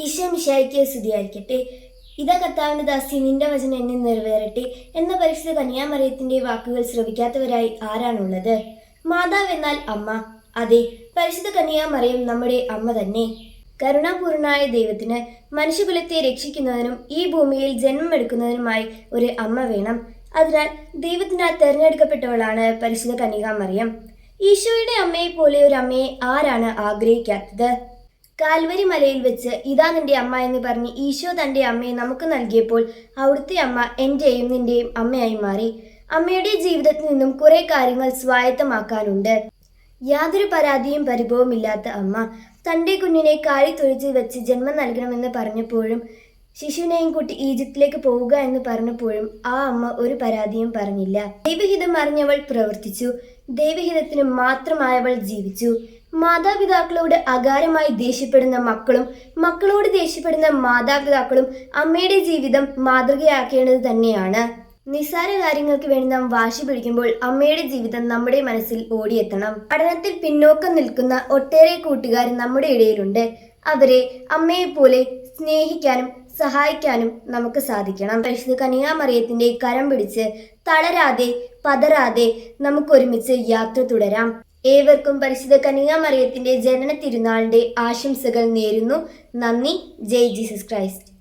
ഈശോ മിശായിക്ക് സ്തുതിയായിരിക്കട്ടെ. ഇതാ കർത്താവിന്റെ ദാസി നിന്റെ വചനം എന്നെ നിറവേറട്ടെ എന്ന പരിശുദ്ധ കന്യാമറിയത്തിന്റെ വാക്കുകൾ ശ്രവിക്കാത്തവരായി ആരാണുള്ളത്? മാതാവ് എന്നാൽ അമ്മ. അതെ പരിശുദ്ധ കന്യാമറിയം നമ്മുടെ അമ്മ തന്നെ. കരുണാപൂർണായ ദൈവത്തിന് മനുഷ്യകുലത്തെ രക്ഷിക്കുന്നതിനും ഈ ഭൂമിയിൽ ജന്മമെടുക്കുന്നതിനുമായി ഒരു അമ്മ വേണം. അതിനാൽ ദൈവത്തിനാൽ തിരഞ്ഞെടുക്കപ്പെട്ടവളാണ് പരിശുദ്ധ കന്യകാമറിയം ഈശോയുടെ അമ്മയെ പോലെ ഒരു അമ്മയെ ആരാണ് ആഗ്രഹിക്കാത്തത്? കാൽവരി മലയിൽ വെച്ച് ഇതാ നിന്റെ അമ്മ എന്ന് പറഞ്ഞ് ഈശോ തന്റെ അമ്മയെ നമുക്ക് നൽകിയപ്പോൾ അവിടുത്തെ അമ്മ എന്റെയും നിന്റെയും അമ്മയായി മാറി. അമ്മയുടെ ജീവിതത്തിൽ നിന്നും കുറെ കാര്യങ്ങൾ സ്വായത്തമാക്കാനുണ്ട്. യാതൊരു പരാതിയും പരിഭവവും ഇല്ലാത്ത അമ്മ തന്റെ കുഞ്ഞിനെ കാലി തൊഴിച്ച് വെച്ച് ജന്മം നൽകണമെന്ന് പറഞ്ഞപ്പോഴും ശിശുവിനെയും കുട്ടി ഈജിപ്തിലേക്ക് പോവുക എന്ന് പറഞ്ഞപ്പോഴും ആ അമ്മ ഒരു പരാതിയും പറഞ്ഞില്ല. ദൈവഹിതം അറിഞ്ഞവൾ പ്രവർത്തിച്ചു. ദൈവഹിതത്തിന് മാത്രമായവൾ ജീവിച്ചു. മാതാപിതാക്കളോട് അകാരമായി ദേഷ്യപ്പെടുന്ന മക്കളും മക്കളോട് ദേഷ്യപ്പെടുന്ന മാതാപിതാക്കളും അമ്മയുടെ ജീവിതം മാതൃകയാക്കേണ്ടത് തന്നെയാണ്. നിസ്സാര കാര്യങ്ങൾക്ക് വേണ്ടി നാം വാശി പിടിക്കുമ്പോൾ അമ്മയുടെ ജീവിതം നമ്മുടെ മനസ്സിൽ ഓടിയെത്തണം. പഠനത്തിൽ പിന്നോക്കം നിൽക്കുന്ന ഒട്ടേറെ കൂട്ടുകാർ നമ്മുടെ ഇടയിലുണ്ട്. അവരെ അമ്മയെപ്പോലെ സ്നേഹിക്കാനും സഹായിക്കാനും നമുക്ക് സാധിക്കണം. പരിശുദ്ധ കനികാമറിയത്തിന്റെ കരം പിടിച്ച് തളരാതെ പതരാതെ നമുക്കൊരുമിച്ച് യാത്ര തുടരാം. ഏവർക്കും പരിശുദ്ധ കന്യാമറിയത്തിന്റെ ജനന തിരുനാളിന്റെ ആശംസകൾ നേരുന്നു. നന്ദി. ജയ് ജീസസ് ക്രൈസ്റ്റ്.